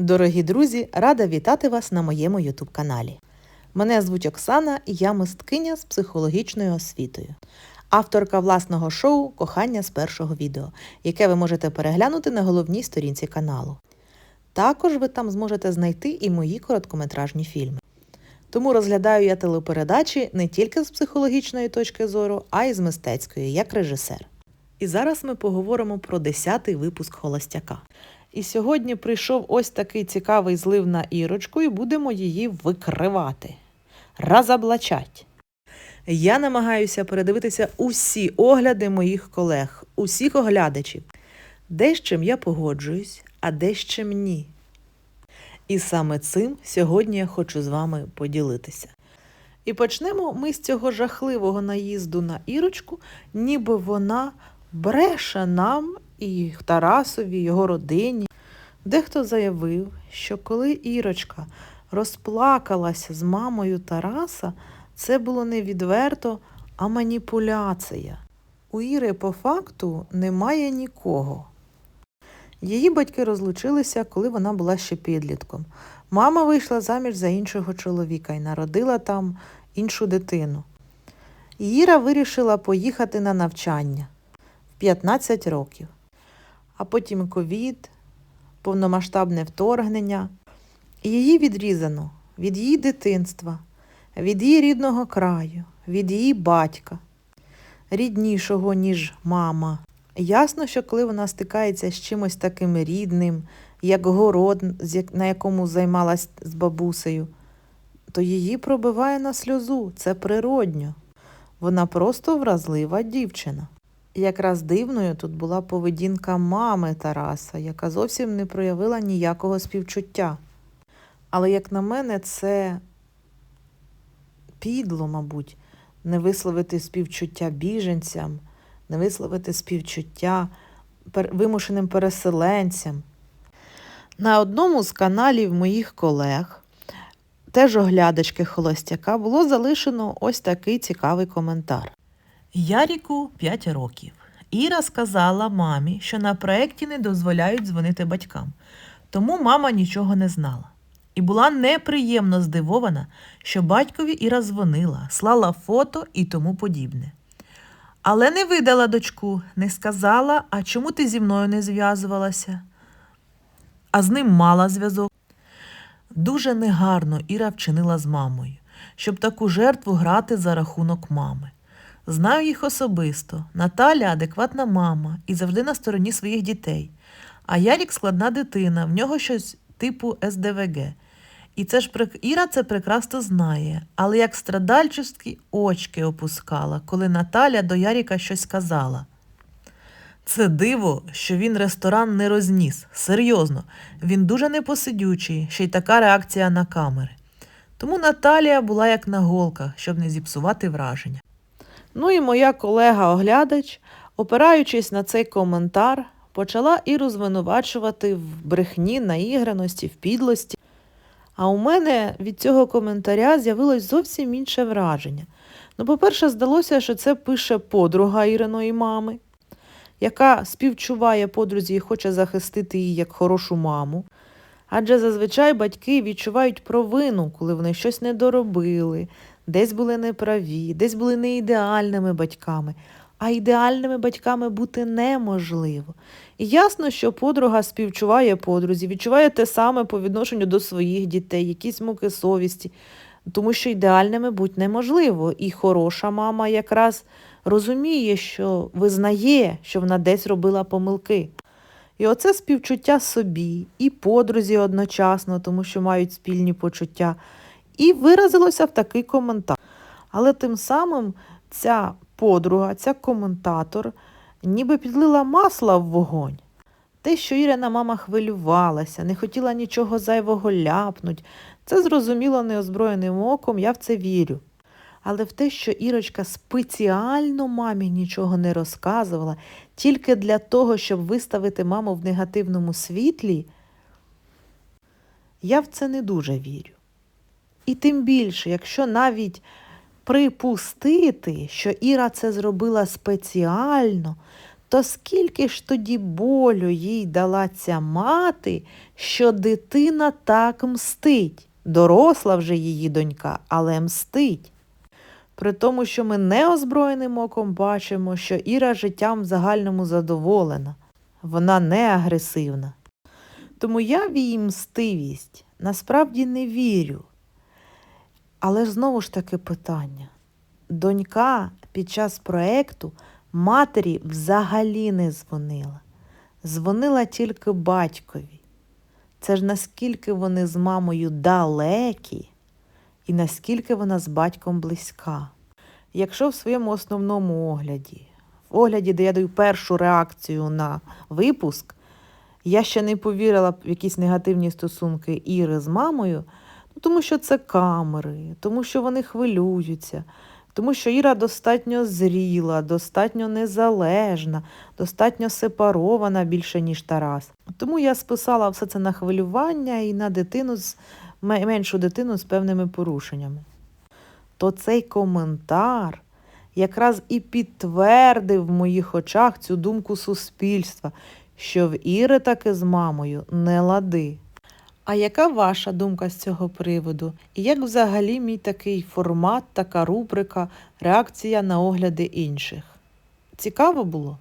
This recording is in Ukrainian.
Дорогі друзі, рада вітати вас на моєму YouTube каналі. Мене звуть Оксана і я мисткиня з психологічною освітою, авторка власного шоу Кохання з першого відео, яке ви можете переглянути на головній сторінці каналу. Також ви там зможете знайти і мої короткометражні фільми. Тому розглядаю я телепередачі не тільки з психологічної точки зору, а й з мистецької, як режисер. І зараз ми поговоримо про 10-й випуск Холостяка. І сьогодні прийшов ось такий цікавий злив на Ірочку, і будемо її викривати. Разоблачать. Я намагаюся передивитися усі огляди моїх колег, усіх оглядачів. Де з чим я погоджуюсь, а де з чим ні. І саме цим сьогодні я хочу з вами поділитися. І почнемо ми з цього жахливого наїзду на Ірочку, ніби вона бреше нам і Тарасові, його родині. Дехто заявив, що коли Ірочка розплакалася з мамою Тараса, це було не відверто, а маніпуляція. У Іри по факту немає нікого. Її батьки розлучилися, коли вона була ще підлітком. Мама вийшла заміж за іншого чоловіка і народила там іншу дитину. Іра вирішила поїхати на навчання в 15 років. А потім ковід, повномасштабне вторгнення. Її відрізано від її дитинства, від її рідного краю, від її батька, ріднішого, ніж мама. Ясно, що коли вона стикається з чимось таким рідним, як город, на якому займалась з бабусею, то її пробиває на сльозу. Це природньо. Вона просто вразлива дівчина. Якраз дивною тут була поведінка мами Тараса, яка зовсім не проявила ніякого співчуття. Але, як на мене, це підло, мабуть, не висловити співчуття біженцям, не висловити співчуття вимушеним переселенцям. На одному з каналів моїх колег, теж оглядачки Холостяка, було залишено ось такий цікавий коментар. Яріку 5 років. Іра сказала мамі, що на проєкті не дозволяють дзвонити батькам, тому мама нічого не знала. І була неприємно здивована, що батькові Іра дзвонила, слала фото і тому подібне. Але не видала дочку, не сказала, а чому ти зі мною не зв'язувалася? А з ним мала зв'язок. Дуже негарно Іра вчинила з мамою, щоб таку жертву грати за рахунок мами. Знаю їх особисто. Наталя адекватна мама і завжди на стороні своїх дітей. А Ярік складна дитина, в нього щось типу СДВГ. І це ж Іра це прекрасно знає, але як страдальчески очки опускала, коли Наталя до Яріка щось сказала. Це диво, що він ресторан не розніс. Серйозно, він дуже непосидючий, ще й така реакція на камери. Тому Наталія була як на голках, щоб не зіпсувати враження. Ну і моя колега-оглядач, опираючись на цей коментар, почала Іру звинувачувати в брехні, наіграності, в підлості. А у мене від цього коментаря з'явилось зовсім інше враження. Ну, по-перше, здалося, що це пише подруга Іриної мами, яка співчуває подрузі і хоче захистити її як хорошу маму. Адже зазвичай батьки відчувають провину, коли вони щось не доробили, десь були неправі, десь були не ідеальними батьками, а ідеальними батьками бути неможливо. І ясно, що подруга співчуває подрузі, відчуває те саме по відношенню до своїх дітей, якісь муки совісті, тому що ідеальними бути неможливо. І хороша мама якраз розуміє, що визнає, що вона десь робила помилки. І оце співчуття собі і подрузі одночасно, тому що мають спільні почуття, і виразилося в такий коментар. Але тим самим ця подруга, ця коментатор, ніби підлила масла в вогонь. Те, що Ірина мама хвилювалася, не хотіла нічого зайвого ляпнуть, це зрозуміло неозброєним оком, я в це вірю. Але в те, що Ірочка спеціально мамі нічого не розказувала, тільки для того, щоб виставити маму в негативному світлі, я в це не дуже вірю. І тим більше, якщо навіть припустити, що Іра це зробила спеціально, то скільки ж тоді болю їй дала ця мати, що дитина так мстить. Доросла вже її донька, але мстить. При тому, що ми неозброєним оком бачимо, що Іра життям в загальному задоволена, вона не агресивна. Тому я в її мстивість насправді не вірю. Але знову ж таки питання. Донька під час проекту матері взагалі не дзвонила. Дзвонила тільки батькові. Це ж наскільки вони з мамою далекі і наскільки вона з батьком близька. Якщо в своєму основному огляді, в огляді, де я даю першу реакцію на випуск, я ще не повірила в якісь негативні стосунки Іри з мамою, тому що це камери, тому що вони хвилюються, тому що Іра достатньо зріла, достатньо незалежна, достатньо сепарована більше, ніж Тарас. Тому я списала все це на хвилювання і на дитину з меншу дитину з певними порушеннями. То цей коментар якраз і підтвердив в моїх очах цю думку суспільства, що в Іри таки з мамою не лади. А яка ваша думка з цього приводу? І як взагалі мій такий формат, така рубрика, реакція на огляди інших? Цікаво було?